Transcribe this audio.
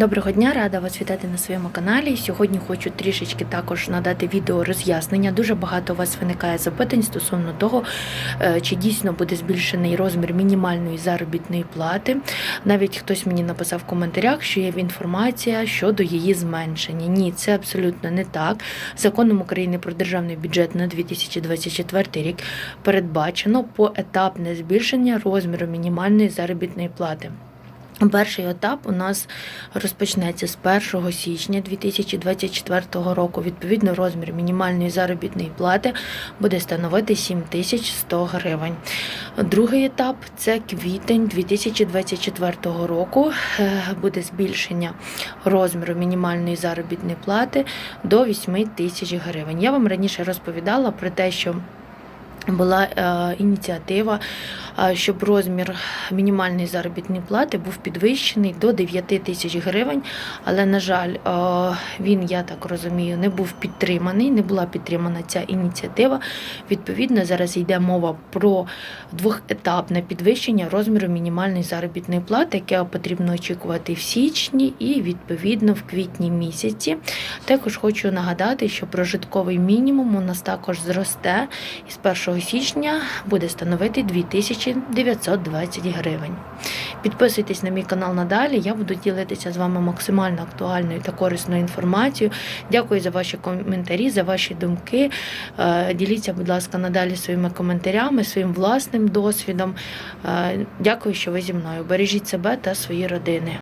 Доброго дня, рада вас вітати на своєму каналі. Сьогодні хочу трішечки також надати відео роз'яснення. Дуже багато у вас виникає запитань стосовно того, е, чи дійсно буде збільшений розмір мінімальної заробітної плати. Навіть хтось мені написав в коментарях, що є інформація щодо її зменшення. Ні, це абсолютно не так. Законом України про державний бюджет на 2024 рік передбачено поетапне збільшення розміру мінімальної заробітної плати. Перший етап у нас розпочнеться з 1 січня 2024 року. Відповідно, розмір мінімальної заробітної плати буде становити 7100 гривень. Другий етап це квітень 2024 року. Е, Буде збільшення розміру мінімальної заробітної плати до 8 тисяч гривень. Я вам раніше розповідала про те, що була е, ініціатива, е, щоб розмір мінімальної заробітної плати був підвищений до 9 тисяч гривень. Але, на жаль, е, він, я так розумію, не був підтриманий, не була підтримана ця ініціатива. Відповідно, зараз йде мова про двохетапне підвищення розміру мінімальної заробітної плати, яке потрібно очікувати в січні і відповідно в квітні місяці. Також хочу нагадати, що прожитковий мінімум у нас також зросте і з 1 січня буде становити 2920 гривень. Підписуйтесь на мій канал надалі. Я буду ділитися з вами максимально актуальною та корисною інформацією. Дякую за ваші коментарі, за ваші думки. Е, Діліться, будь ласка, надалі своїми коментарями, своїм власним досвідом. Е, Дякую, що ви зі мною. Бережіть себе та свої родини.